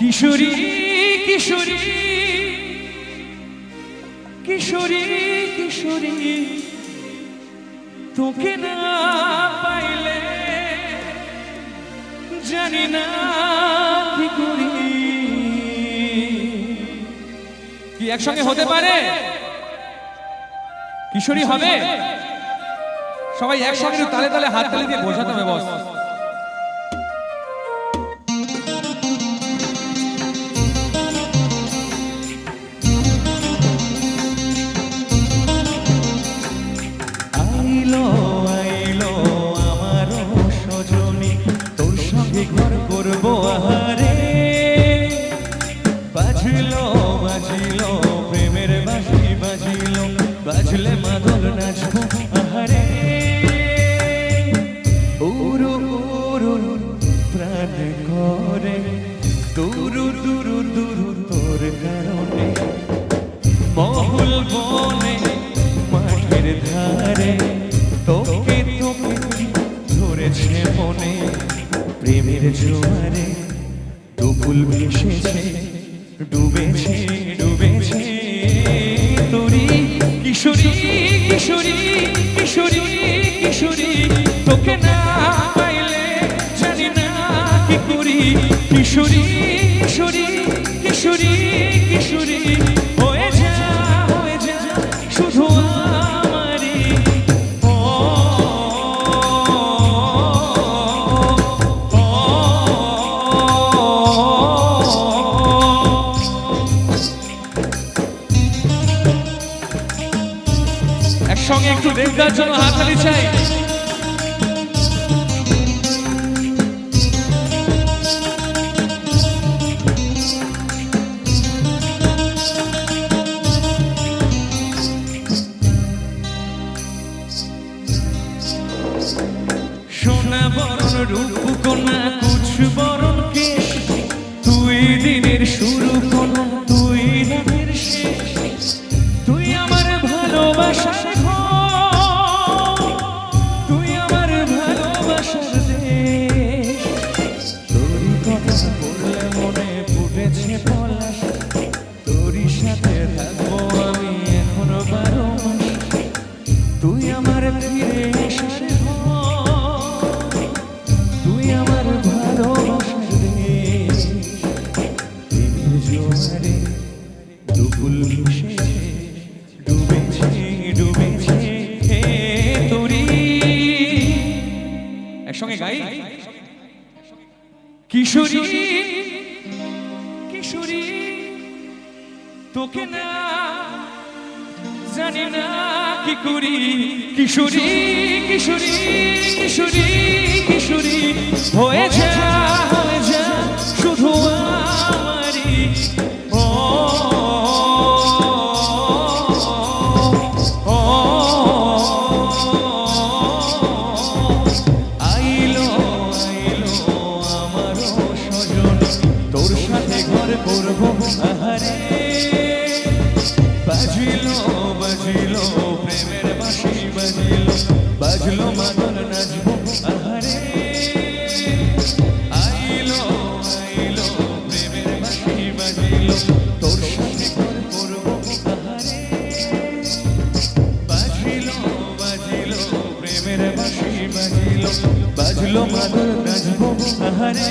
কিশোরী কিশোরী কিশোরী কিশোরী, তোকে না পাইলে জানি না কি করি। কি একসঙ্গে হতে পারে? কিশোরী হবে? সবাই একসঙ্গে তালে তালে হাত তালে দিয়ে বোঝাতে হবে, বস। ধরেছে মনে, প্রেমের জোয়ারে দুপুল ভেসেছে, ডুবেছে ডুবেছে। কিশোরী কিশোরী কিশোরী কিশোরী, তোকে না পাইলে জানি না কি করি। কিশোরী কিশোরী কিশোরী কিশোরী। একসঙ্গে একটু দেখবার জন্য হাততালি চাই। সোনা দিনের শুরু কোনা একসঙ্গে গাই। কিশোরী কিশোরী, তোকে না জানি না কি করি। কিশোরী কিশোরী কিশোরী কিশোরী হয়ে আহারে বাজিলো বাজিলো, প্রেমের বাঁশি বাজিলো। বাজলো মাদল নাচবো আহারে আইলো আইলো, প্রেমের বাঁশি বাজিলো। তোর সাথে ঘর করব আহারে। বাজিলো বাজিলো, প্রেমের বাঁশি বাজিলো। বাজলো মাদল নাচবো আহারে।